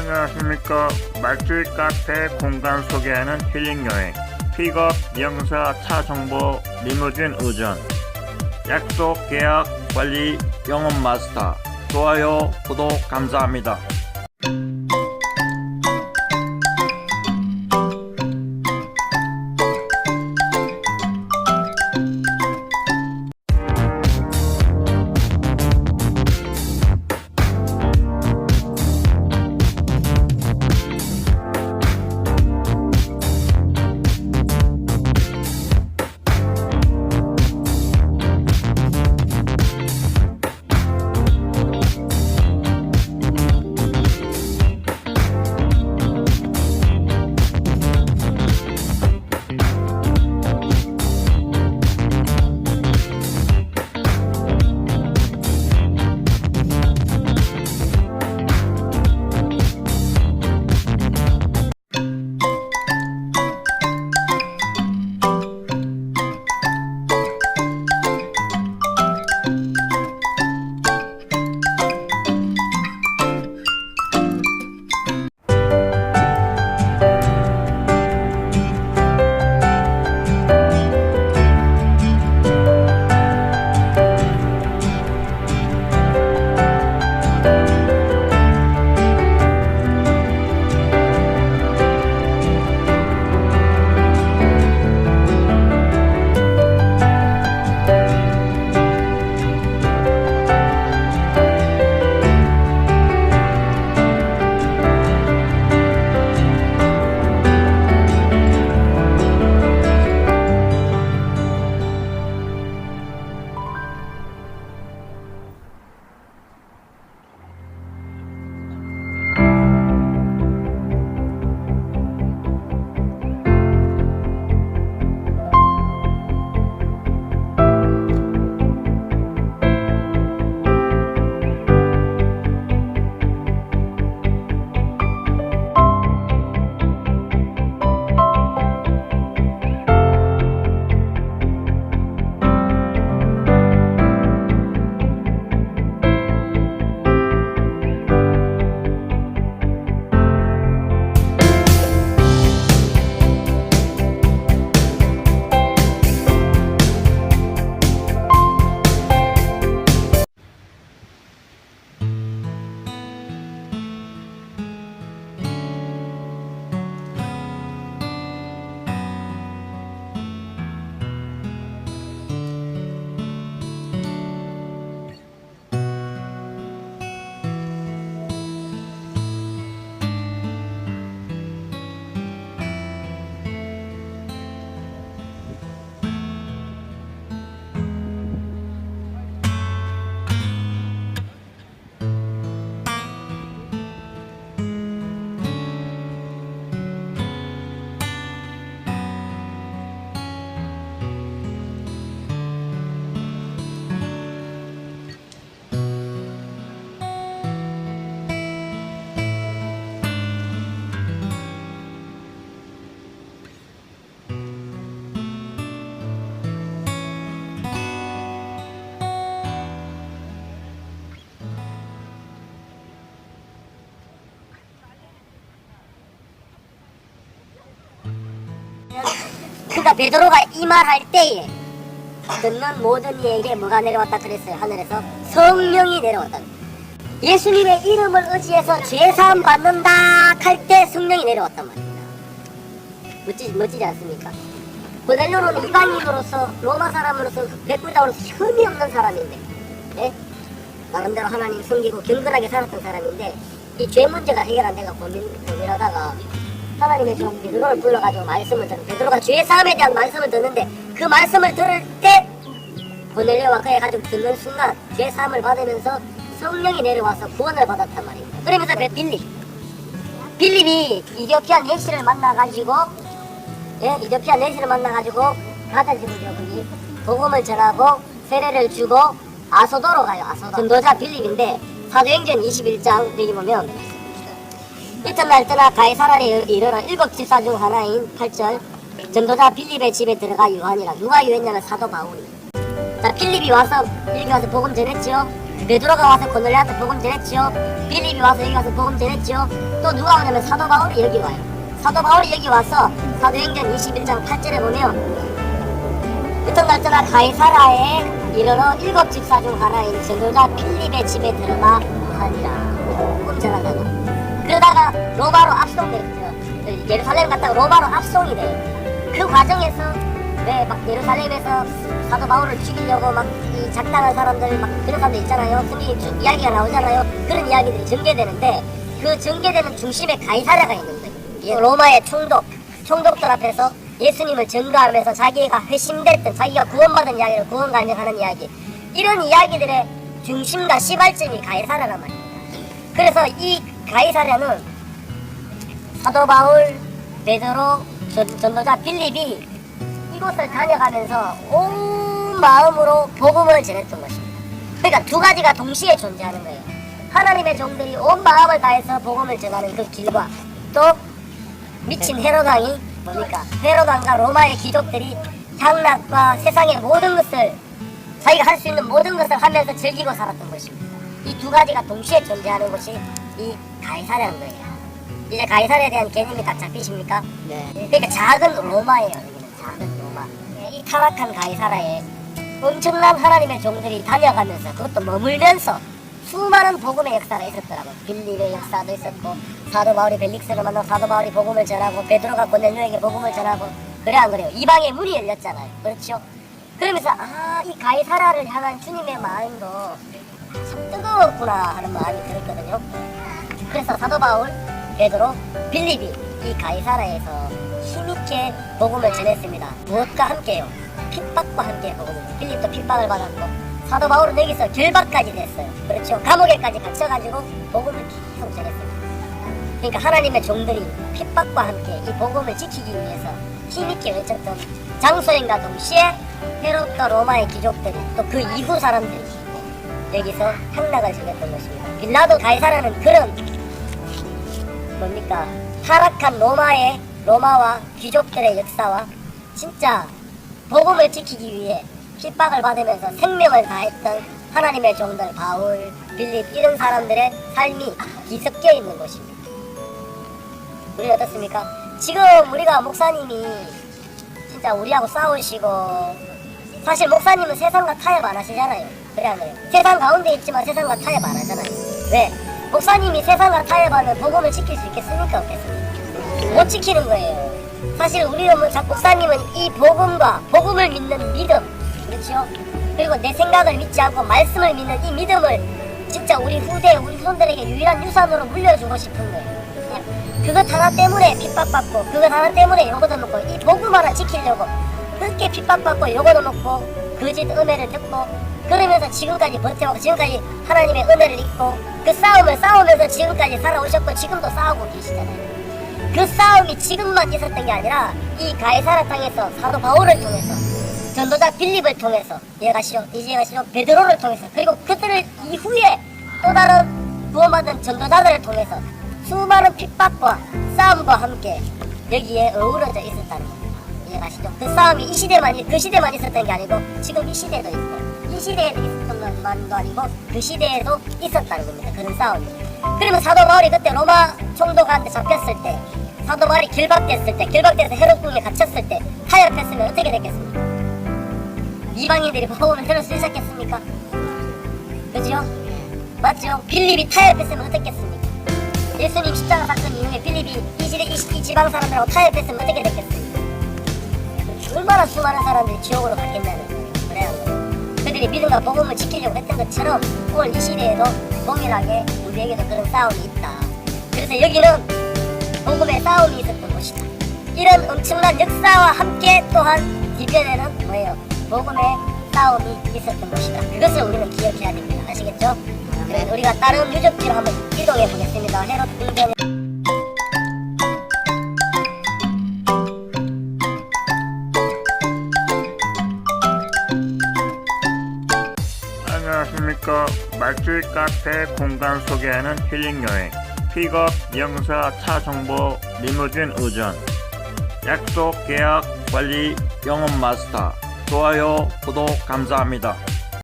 안녕하십니까. 말투의 카페 공간 소개하는 힐링 여행. 픽업, 영사, 차 정보, 리무진 의전. 약속, 계약, 관리, 영업 마스터. 좋아요, 구독 감사합니다. 베드로가 이 말 할 때에 듣는 모든 이에게 뭐가 내려왔다 그랬어요 하늘에서 성령이 내려왔다 예수님의 이름을 의지해서 죄사함 받는다 할 때 성령이 내려왔단 말입니다 멋지, 멋지지 않습니까? 고넬료는 이방인으로서 로마 사람으로서 백불자로서 흠이 없는 사람인데 예? 나름대로 하나님 섬기고 경건하게 살았던 사람인데 이 죄 문제가 해결 안 돼가 고민, 고민하다가 하나님의 종 베드로를 불러가지고 말씀을 듣는 베드로가 죄 사함에 대한 말씀을 듣는데 그 말씀을 들을 때 고넬료와 그의 가족 듣는 순간 죄 사함을 받으면서 성령이 내려와서 구원을 받았단 말입니다. 그러면서 베- 빌립 빌립이 이디오피아 내시를 만나가지고 예, 이디오피아 내시를 만나가지고 가다지고 여기 복음을 전하고 세례를 주고 아소도로 가요. 아소도 전도자 빌립인데 사도행전 21장 여기 보면 이튿날 떠나 가이사라에 이르러 일곱 집사 중 하나인 8절 전도자 빌립의 집에 들어가 유한이라 누가 유했냐면 사도 바울이 자 필립이 와서 여기 와서 복음 전했지요 베드로가 와서 고넬리한테 복음 전했지요. 빌립이 와서 여기 와서 복음 전했지요. 또 누가 오냐면 사도 바울이 여기 와요. 사도 바울이 여기 와서 사도행전 21장 8절에 보면 어떤 날짜나 가이사라에 이르러 일곱 집사 중 하나인 전도자 필립의 집에 들어가 하니라. 복음 전하다가 그러다가 로마로 압송됐죠. 예루살렘 갔다가 로마로 압송이 돼요. 그 과정에서 왜 막 예루살렘에서 사도 바울을 죽이려고 막 이 작당한 사람들 막 그런 사람들 있잖아요. 주- 이야기가 나오잖아요. 그런 이야기들이 전개되는데 그 전개되는 중심에 가이사랴가 있는 거예요. 이 로마의 총독, 총독들 앞에서 예수님을 증거하면서 자기가 회심됐던 자기가 구원받은 이야기를 구원 간증하는 이야기 이런 이야기들의 중심과 시발점이 가이사랴란 말입니다. 그래서 이 가이사랴는 사도 바울, 베드로, 전- 전도자 빌립이 이곳을 다녀가면서 온 마음으로 복음을 전했던 것입니다. 그러니까 두 가지가 동시에 존재하는 거예요. 하나님의 종들이 온 마음을 다해서 복음을 전하는 그 길과 또 미친 헤로당이 뭡니까? 헤로당과 로마의 귀족들이 향락과 세상의 모든 것을 자기가 할 수 있는 모든 것을 하면서 즐기고 살았던 것입니다. 이 두 가지가 동시에 존재하는 것이 이 가이사라는 거예요. 이제 가이사에 대한 개념이 딱 잡히십니까? 네. 그러니까 작은 로마예요. 여기는 작은 로마. 이 타락한 가이사라에 엄청난 하나님의 종들이 다녀가면서 그것도 머물면서 수많은 복음의 역사가 있었더라고요. 빌립의 역사도 있었고 사도 바울이 벨릭스를 만나 사도 바울이 복음을 전하고 베드로가 고넬료에게 복음을 전하고 그래 안 그래요? 이방의 문이 열렸잖아요. 그렇죠? 그러면서 아 이 가이사라를 향한 주님의 마음도 참 뜨거웠구나 하는 마음이 들었거든요. 그래서 사도 바울, 베드로, 빌립이 이 가이사라에서 힘있게 복음을 전했습니다. 무엇과 함께요? 핍박과 함께 복음을. 빌립도 핍박을 받았고 사도 바울은 여기서 결박까지 됐어요. 그렇죠? 감옥에까지 갇혀가지고 복음을 계속 전했습니다. 그러니까 하나님의 종들이 핍박과 함께 이 복음을 지키기 위해서 힘있게 외쳤던 장소인과 동시에 헤롯과 로마의 귀족들이 또 그 이후 사람들이 여기서 향락을 즐겼던 것입니다. 빌라도 가이사라는 그런 뭡니까 타락한 로마의 로마와 귀족들의 역사와 진짜 복음을 지키기 위해 핍박을 받으면서 생명을 다했던 하나님의 종들 바울, 빌립 이런 사람들의 삶이 뒤섞여 있는 것입니다. 우리 어떻습니까? 지금 우리가 목사님이 진짜 우리하고 싸우시고 사실 목사님은 세상과 타협 안 하시잖아요. 그래 안? 세상 가운데 있지만 세상과 타협 안 하잖아요. 왜? 목사님이 세상과 타협하면 복음을 지킬 수 있겠습니까? 없겠습니까? 못 지키는 거예요. 사실 자- 목사님은 이 복음과 복음을 믿는 믿음, 그렇죠? 그리고 내 생각을 믿지 않고 말씀을 믿는 이 믿음을 진짜 우리 후대, 우리 손들에게 유일한 유산으로 물려주고 싶은 거예요. 그것 하나 때문에 핍박받고 그것 하나 때문에 요거도 놓고 이 복음 하나 지키려고 그렇게 핍박받고 요거도 놓고 거짓 은혜를 듣고 그러면서 지금까지 버텨오고 지금까지 하나님의 은혜를 입고 그 싸움을 싸우면서 지금까지 살아오셨고 지금도 싸우고 계시잖아요. 그 싸움이 지금만 있었던 게 아니라 이 가이사라 땅에서 사도 바울을 통해서 전도자 빌립을 통해서 이해가시죠? 이제 가시죠? 베드로를 통해서 그리고 그들을 이후에 또 다른 구원받은 전도자들을 통해서 수많은 핍박과 싸움과 함께 여기에 어우러져 있었다는 겁니다. 이해가시죠? 그 싸움이 이 시대만 이- 그 시대만 있었던 게 아니고 지금 이 시대도 있고 이 시대에도 있었던 것만도 아니고 그 시대에도 있었다는 겁니다. 그런 싸움이. 그러면 사도 바울이 그때 로마 총독한테 잡혔을 때 사도 바울이 길박됐을 때 길박돼서 헤롯궁에 갇혔을 때 타협했으면 어떻게 됐겠습니까? 이방인들이 복음을 들을 수 있었겠습니까? 그죠? 맞죠? 빌립이 타협했으면 어떻겠습니까? 예수님 십자가 사건 이후에 빌립이 이, 이 지방 사람들하고 타협했으면 어떻게 됐겠습니까? 얼마나 수많은 사람들이 지옥으로 갔겠냐는 거예요. 그래요. 그들이 믿음과 복음을 지키려고 했던 것처럼 오늘 이 시대에도 동일하게 우리에게도 그런 싸움이 있다. 그래서 여기는 복음의 싸움이 있었던 곳이다. 이런 엄청난 역사와 함께 또한 뒤편에는 뭐예요? 복음의 싸움이 있었던 곳이다. 그것을 우리는 기억해야 됩니다. 아시겠죠? 그래 우리가 다른 유적지로 한번 이동해 보겠습니다. 헤롯 궁전. 안녕하십니까 말주의 카페 공간 소개하는 힐링 여행 픽업 영사 차 정보 리무진 의전 약속 계약 관리 영업 마스터 좋아요 구독 감사합니다.